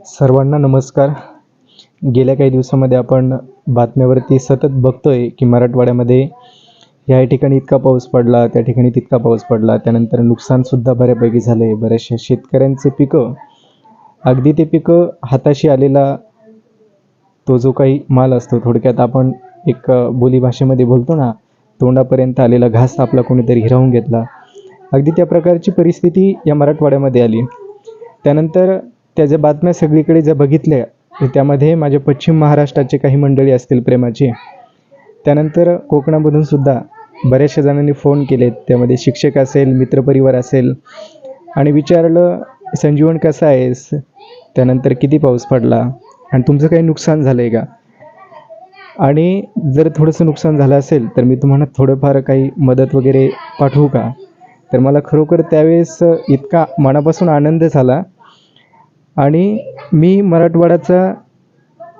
सर्वांना नमस्कार. गेल्या काही दिवसामध्ये आपण बातम्यावरती सतत बघतोय की मराठवाड्यामध्ये या ठिकाणी इतका पाऊस पडला त्या ठिकाणी तितका पाऊस पडला त्यानंतर नुकसानसुद्धा बऱ्यापैकी झालं आहे बऱ्याचशा शेतकऱ्यांचे पिकं अगदी ते पिकं हाताशी आलेला तो जो काही माल असतो थोडक्यात आपण एक बोलीभाषेमध्ये बोलतो ना तोंडापर्यंत आलेला घास आपला कोणीतरी हिरावून घेतला. अगदी त्या प्रकारची परिस्थिती या मराठवाड्यामध्ये आली. त्यानंतर त्या ज्या बातम्या सगळीकडे ज्या बघितल्या तर त्यामध्ये माझ्या पश्चिम महाराष्ट्राचे काही मंडळी असतील प्रेमाचे. त्यानंतर कोकणामधून सुद्धा बऱ्याचशा जणांनी फोन केलेत. त्यामध्ये शिक्षक असेल मित्रपरिवार असेल. आणि विचारलं संजीवन कसं आहेस? त्यानंतर किती पाऊस पडला? आणि तुमचं काही नुकसान झालं आहे का? आणि जर थोडंसं नुकसान झालं असेल तर मी तुम्हाला थोडंफार काही मदत वगैरे पाठवू का? तर मला खरोखर त्यावेळेस इतका मनापासून आनंद झाला आणि मी मराठवाड्याचा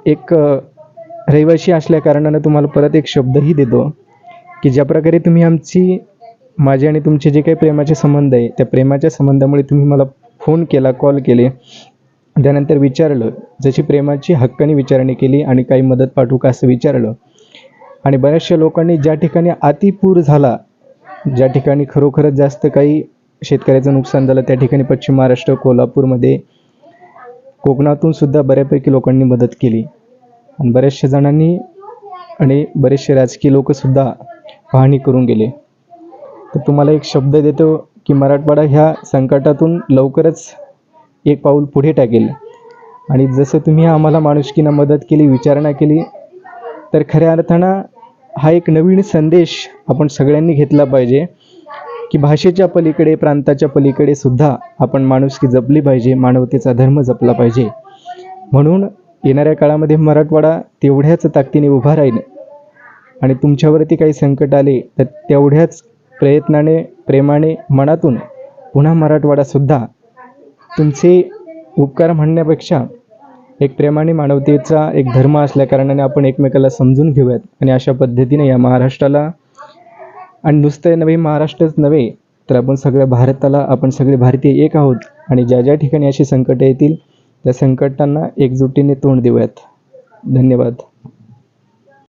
एक रहिवासी असल्या कारणानं तुम्हाला परत एक शब्दही देतो की ज्या प्रकारे तुम्ही आमची माझे आणि तुमचे जे काही प्रेमाचे संबंध आहे त्या प्रेमाच्या संबंधामुळे तुम्ही मला फोन केला कॉल केले त्यानंतर विचारलं जशी प्रेमाची हक्काने विचारणी केली आणि काही मदत पाठवू का असं विचारलं आणि बऱ्याचशा लोकांनी ज्या ठिकाणी अतिपूर झाला ज्या ठिकाणी खरोखरच जास्त काही शेतकऱ्याचं नुकसान झालं त्या ठिकाणी पश्चिम महाराष्ट्र कोल्हापूरमध्ये कोकणातून सुद्धा बऱ्यापैकी लोकांनी मदत केली. आणि बऱ्याचशा जणांनी आणि बरेचसे राजकीय लोकसुद्धा पाहणी करून गेले. तर तुम्हाला एक शब्द देतो की मराठवाडा ह्या संकटातून लवकरच एक पाऊल पुढे टाकेल. आणि जसं तुम्ही आम्हाला माणुसकीनं मदत केली विचारणा केली तर खऱ्या अर्थानं हा एक नवीन संदेश आपण सगळ्यांनी घेतला पाहिजे. की भाषेच्या पलीकडे प्रांताच्या पलीकडे सुद्धा आपण माणुसकी जपली पाहिजे मानवतेचा धर्म जपला पाहिजे. म्हणून येणाऱ्या काळामध्ये मराठवाडा तेवढ्याच ताकदीने उभा राहील आणि तुमच्यावरती काही संकट आले तर तेवढ्याच प्रयत्नाने प्रेमाने मनातून पुन्हा मराठवाडासुद्धा तुमचे उपकार म्हणण्यापेक्षा एक प्रेमाने मानवतेचा एक धर्म असल्याकारणाने आपण एकमेकाला समजून घेऊयात. आणि अशा पद्धतीने या महाराष्ट्राला आणि नुसतं नव्हे महाराष्ट्रच नव्हे तर आपण सगळ्या भारताला आपण सगळे भारतीय एक आहोत. आणि ज्या ज्या ठिकाणी अशी संकटं येतील त्या संकटांना एकजुटीने तोंड देऊयात. धन्यवाद.